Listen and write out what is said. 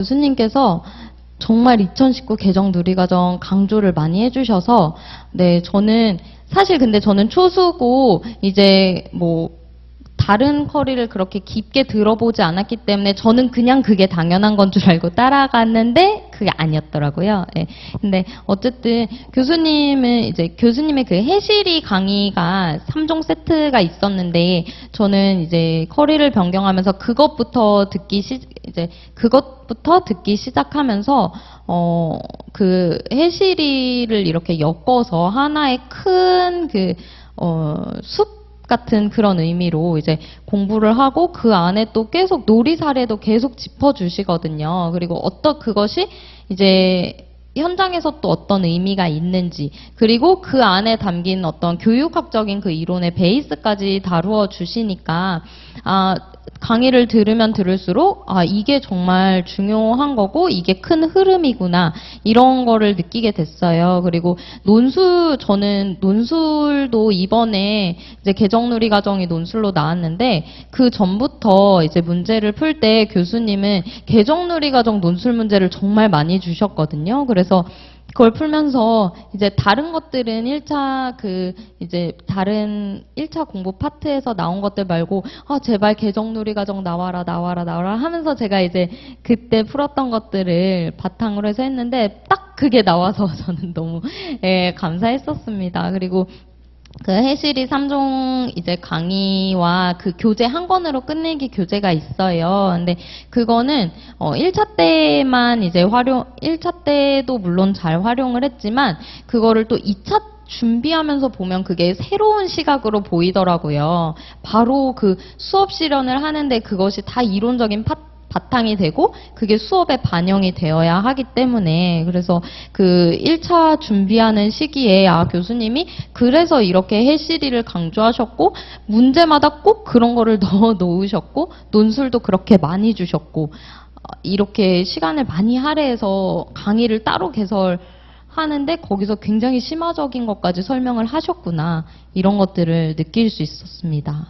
교수님께서 정말 2019 개정 누리과정 강조를 많이 해주셔서 네 저는 사실 근데 저는 초수고 이제 뭐 다른 커리를 그렇게 깊게 들어보지 않았기 때문에 저는 그냥 그게 당연한 건 줄 알고 따라갔는데 그게 아니었더라고요. 예. 근데 어쨌든 교수님은 이제 교수님의 그 해시리 강의가 3종 세트가 있었는데 저는 이제 커리를 변경하면서 그것부터 듣기 시 이제 그것부터 듣기 시작하면서 어 그 해시리를 이렇게 엮어서 하나의 큰그어 숲 같은 그런 의미로 이제 공부를 하고 그 안에 또 계속 놀이 사례도 계속 짚어주시거든요. 그리고 어떤 그것이 이제 현장에서 또 어떤 의미가 있는지 그리고 그 안에 담긴 어떤 교육학적인 그 이론의 베이스까지 다루어 주시니까 아 강의를 들으면 들을수록 아 이게 정말 중요한 거고 이게 큰 흐름이구나 이런 거를 느끼게 됐어요. 그리고 논술 저는 논술도 이번에 이제 개정놀이 과정이 논술로 나왔는데 그 전부터 이제 문제를 풀 때 교수님은 개정놀이 과정 논술 문제를 정말 많이 주셨거든요. 그래서 그걸 풀면서 이제 다른 것들은 1차 그 이제 다른 1차 공부 파트에서 나온 것들 말고 아 제발 개정놀이 과정 나와라 나와라 나와라 하면서 제가 이제 그때 풀었던 것들을 바탕으로 해서 했는데 딱 그게 나와서 저는 너무 예, 감사했었습니다. 그리고 그 해실이 3종 이제 강의와 그 교재 한 권으로 끝내기 교재가 있어요. 근데 그거는 어 1차 때만 이제 활용 1차 때도 물론 잘 활용을 했지만 그거를 또 2차 준비하면서 보면 그게 새로운 시각으로 보이더라고요. 바로 그 수업 실현을 하는데 그것이 다 이론적인 파 바탕이 되고 그게 수업에 반영이 되어야 하기 때문에 그래서 그 1차 준비하는 시기에 아 교수님이 그래서 이렇게 해시리를 강조하셨고 문제마다 꼭 그런 거를 넣어 놓으셨고 논술도 그렇게 많이 주셨고 어, 이렇게 시간을 많이 할애해서 강의를 따로 개설 하는데 거기서 굉장히 심화적인 것까지 설명을 하셨구나 이런 것들을 느낄 수 있었습니다.